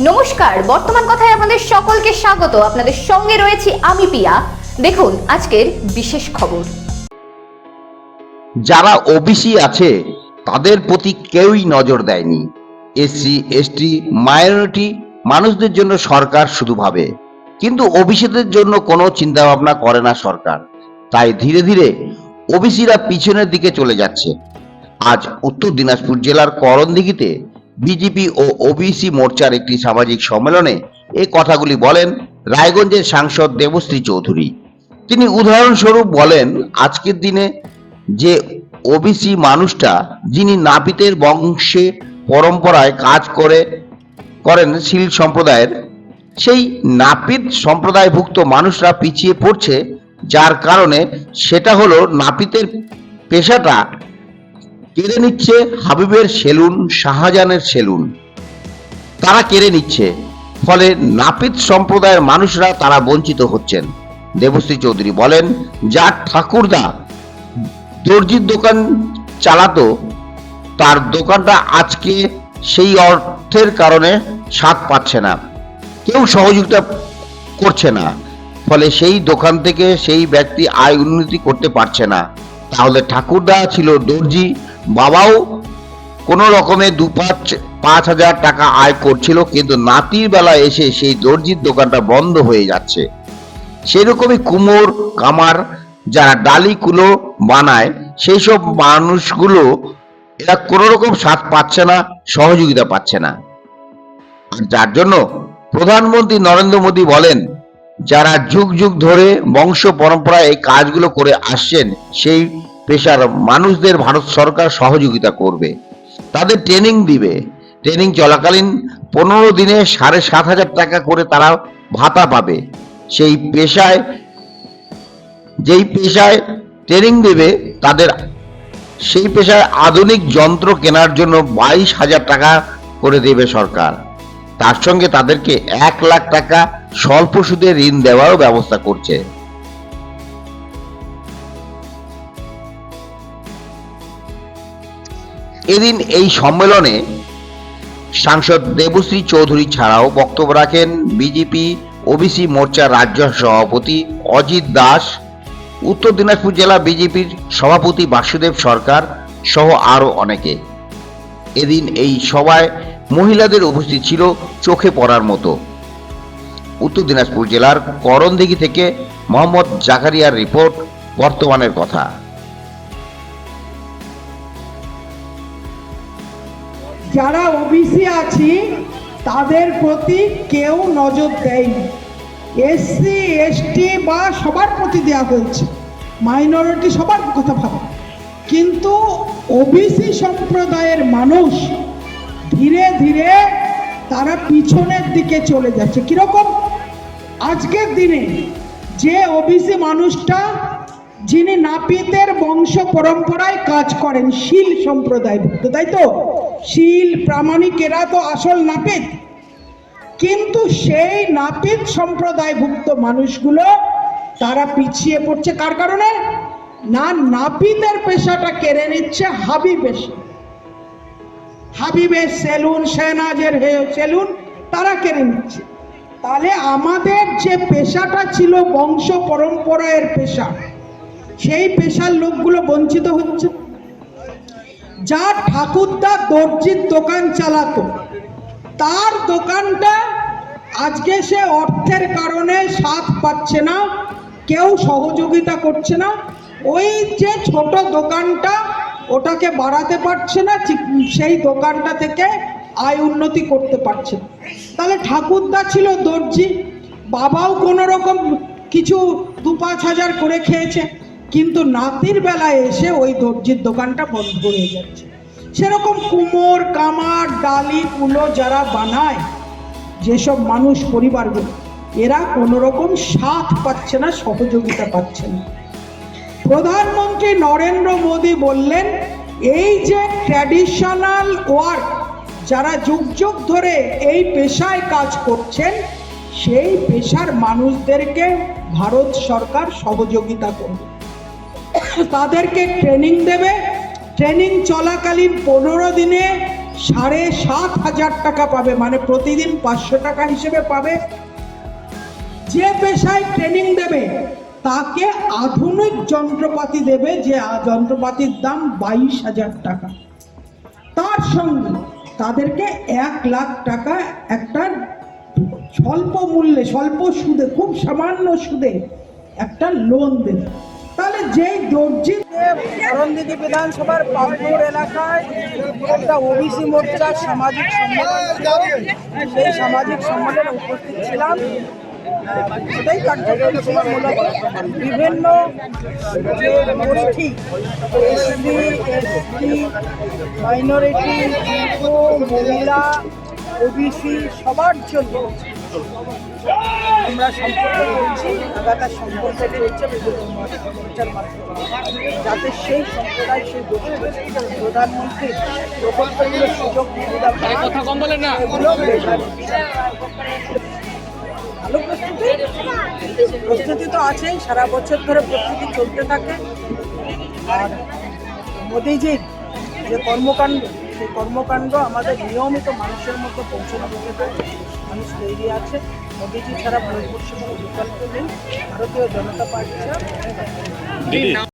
নমস্কার, বর্তমান কথায় আপনাদের সকলকে স্বাগত। আপনাদের সঙ্গে রয়েছি আমি পিয়া। দেখুন, আজকের বিশেষ খবর। যারা ওবিসি আছে, তাদের প্রতি কেউই নজর দেয়নি। এসসি, এসটি, মাইনরিটি মানুষদের জন্য সরকার শুধু ভাবে। কিন্তু ওবিসিদের জন্য কোনো চিন্তা ভাবনা করে না সরকার। তাই ধীরে ধীরে ওবিসিরা পিছনের দিকে চলে যাচ্ছে। আজ উত্তর দিনাজপুর জেলার করণদিঘিতে বিজেপি ও ওবিসি মোর্চার একটি সামাজিক সম্মেলনে এই কথাগুলি বলেন রায়গঞ্জের সাংসদ দেবশ্রী চৌধুরী। তিনি উদাহরণস্বরূপ বলেন, আজকের দিনে যে ওবিসি মানুষটা যিনি নাপিতের বংশে পরম্পরায় কাজ করে, করেন শিল সম্প্রদায়ের, সেই নাপিত সম্প্রদায়ভুক্ত মানুষরা পিছিয়ে পড়ছে, যার কারণে সেটা হলো নাপিতের পেশাটা কেড়ে নিচ্ছে হাবিবের সেলুন, শাহজাহানের সেলুন। তারা কেড়ে নিচ্ছে। ফলে নাপিত সম্প্রদায়ের মানুষরা তারা বঞ্চিত হচ্ছেন। দেবশ্রী চৌধুরী বলেন যার ঠাকুরদা দর্জির দোকান চালাতো, তার দোকানটা আজকে সেই অর্থের কারণে স্বাদ পাচ্ছে না। কেউ সহযোগিতা করছে না। ফলে সেই দোকান থেকে সেই ব্যক্তি আয় উন্নতি করতে পারছে না। তাহলে ঠাকুরদা ছিল দর্জি বাবাও কোনো রকমে দু পাঁচ পাঁচ হাজার টাকা আয় করছিল, কিন্তু নাতির বেলা এসে সেই দর্জির দোকানটা বন্ধ হয়ে যাচ্ছে। সেরকমই কুমোর, কামার যারা ডালি কুলো বানায় সেই সব মানুষগুলো এরা কোনো রকম স্বাদ পাচ্ছে না, সহযোগিতা পাচ্ছে না। যার জন্য প্রধানমন্ত্রী নরেন্দ্র মোদী বলেন, যারা যুগ যুগ ধরে বংশ পরম্পরায় এই কাজগুলো করে আসছেন, সেই পেশার মানুষদের ভারত সরকার সহযোগিতা করবে। তাদের ট্রেনিং দিবে। ট্রেনিং চলাকালীন পনেরো দিনে সাড়ে সাত হাজার টাকা করে তারা ভাতা পাবে। সেই পেশায়, যেই পেশায় ট্রেনিং দেবে, তাদের সেই পেশায় আধুনিক যন্ত্র কেনার জন্য বাইশ হাজার টাকা করে দেবে সরকার। তার সঙ্গে তাদেরকে এক লাখ টাকা স্বল্প সুদে ঋণ দেওয়ারও ব্যবস্থা করছে। এদিন এই সম্মেলনে সাংসদ দেবশ্রী চৌধুরী ছাড়াও বক্তব্য রাখেন বিজেপি, ওবিসি মোর্চার রাজ্য সভাপতি অজিত দাস, উত্তর দিনাজপুর জেলা বিজেপির সভাপতি বাসুদেব সরকার সহ আরও অনেকে। এদিন এই সভায় মহিলাদের উপস্থিত ছিল চোখে পড়ার মতো। উত্তর দিনাজপুর জেলার করণদিঘি থেকে মোহাম্মদ জাকারিয়ার রিপোর্ট, বর্তমানের কথা। যারা ওবিসি আছি, তাদের প্রতি কেউ নজর দেয়নি। এসসি এসটি বা সবার প্রতি দেওয়া হয়েছে। মাইনরিটি সবার কথা ভাবে। কিন্তু ওবিসি সম্প্রদায়ের মানুষ ধীরে ধীরে তারা পিছনের দিকে চলে যাচ্ছে। কীরকম? আজকের দিনে যে ওবিসি মানুষটা যিনি নাপিতের বংশ পরম্পরায় কাজ করেন, শীল সম্প্রদায়ভুক্ত তাই তো? শীল, প্রামাণিক, এরা তো আসল নাপিত। কিন্তু সেই নাপিত সম্প্রদায়ভুক্ত মানুষগুলো, তারা পিছিয়ে পড়ছে কার কারণে? না, নাপিতের পেশাটা কেড়ে নিচ্ছে হাবি পেশা হাবিবের সেলুন শেহনাজের হে- সেলুন, তারা কেড়ে নিচ্ছে। তাহলে আমাদের যে পেশাটা ছিল বংশ পরম্পরায়ের পেশা সেই পেশার লোকগুলো বঞ্চিত হচ্ছে। যা ঠাকুরদা দর্জির দোকান চালাতো। তার দোকানটা আজকে সে অর্থের কারণে সাথ পাচ্ছে না, কেউ সহযোগিতা করছে না। ওই যে ছোট দোকানটা ওটাকে বাড়াতে পারছে না সেই দোকানটা থেকে আয় উন্নতি করতে পারছে তাহলে ঠাকুরদা ছিল দর্জি, বাবাও কোনো রকম কিছু দু পাঁচ হাজার করে খেয়েছে। কিন্তু নাতির বেলায় এসে ওই দর্জির দোকানটা বন্ধ হয়ে যাচ্ছে। সেরকম কুমোর, কামার, ডালি কুলো যারা বানায়, যেসব মানুষ পরিবারগুলো, এরা কোনো রকম সাথ পাচ্ছে না, সহযোগিতা পাচ্ছে না। প্রধানমন্ত্রী নরেন্দ্র মোদী বললেন, এই যে ট্র্যাডিশনাল ওয়ার্ক যারা যুগ যুগ ধরে এই পেশায় কাজ করছেন, সেই পেশার মানুষদেরকে ভারত সরকার সহযোগিতা করবে। তাদেরকে ট্রেনিং দেবে। ট্রেনিং চলাকালীন পনেরো দিনে সাড়ে সাত হাজার টাকা পাবে মানে প্রতিদিন পাঁচশো টাকা হিসেবে পাবে। যে পেশায় ট্রেনিং দেবে, তাকে আধুনিক যন্ত্রপাতি দেবে, যে যন্ত্রপাতির দাম বাইশ হাজার টাকা। তার সঙ্গে তাদেরকে এক লাখ টাকা একটা স্বল্প মূল্যে, স্বল্প সুদে, খুব সামান্য সুদে একটা লোন দেবে। যেই দর্জি করণদিঘি বিধানসভার পাম্পুর এলাকায় একটা ওবিসি মোর্চার সামাজিক সম্মেলন সেই সামাজিক সম্মেলনে উপস্থিত ছিলাম। সেটাই কার্যক্রম ছিল মূলত বিভিন্ন যে গোষ্ঠী, এসসি, এসটি, মাইনরিটি মহিলা, ওবিসি, সবার জন্য আমরা সম্পর্ক করছি লাগাতার সম্পর্ক মাধ্যমে। যাতে সেই সম্প্রদায় সেই প্রধানমন্ত্রী প্রকল্পগুলোর সুযোগ সুবিধা কথা কম বলেন না। ভালো প্রস্তুতি? প্রস্তুতি তো আছেই সারা বছর ধরে প্রস্তুতি চলতে থাকে। আর মোদিজির যে কর্মকাণ্ড সেই কর্মকাণ্ড আমাদের নিয়মিত মানুষের মধ্যে পৌঁছানো যেতে মানুষ তৈরি আছে। মোদিজি ছাড়া ভারতবর্ষে কোনো বিকল্প নেই। ভারতীয় জনতা পার্টি ছাড়া